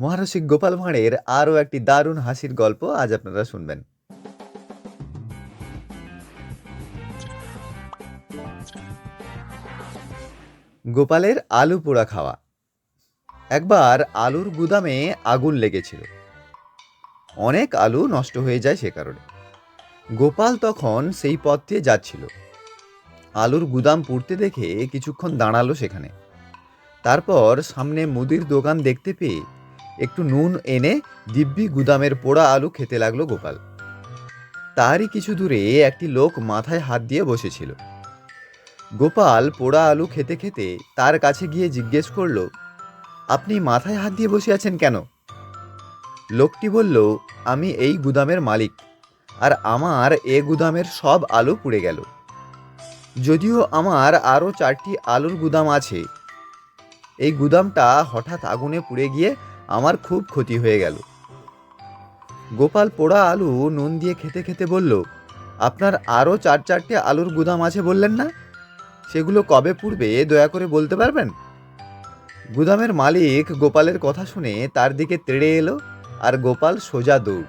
মহারসিক গোপাল ভাঁড়ের আরও একটি দারুণ হাসির গল্প আজ আপনারা শুনবেন। গোপালের আলু পোড়া খাওয়া। একবার আলুর গুদামে আগুন লেগেছিল। অনেক আলু নষ্ট হয়ে যায় সে কারণে। গোপাল তখন সেই পথ দিয়ে যাচ্ছিল। আলুর গুদাম পুড়তে দেখে কিছুক্ষণ দাঁড়াল সেখানে। তারপর সামনে মুদির দোকান দেখতে পেয়ে একটু নুন এনে দিব্যি গুদামের পোড়া আলু খেতে লাগল গোপাল। তারই কিছু দূরে একটি লোক মাথায় হাত দিয়ে বসেছিল। গোপাল পোড়া আলু খেতে খেতে তার কাছে গিয়ে জিজ্ঞেস করল, আপনি মাথায় হাত দিয়ে বসে আছেন কেন? লোকটি বলল, আমি এই গুদামের মালিক, আর আমার এ গুদামের সব আলু পুড়ে গেল। যদিও আমার আরও চারটি আলুর গুদাম আছে, এই গুদামটা হঠাৎ আগুনে পুড়ে গিয়ে আমার খুব ক্ষতি হয়ে গেল। গোপাল পোড়া আলু নুন দিয়ে খেতে খেতে বলল, আপনার আরও চার চারটে আলুর গুদাম আছে বললেন না? সেগুলো কবে পূর্বে দয়া করে বলতে পারবেন? গুদামের মালিক গোপালের কথা শুনে তার দিকে তেড়ে এলো আর গোপাল সোজা দৌড়।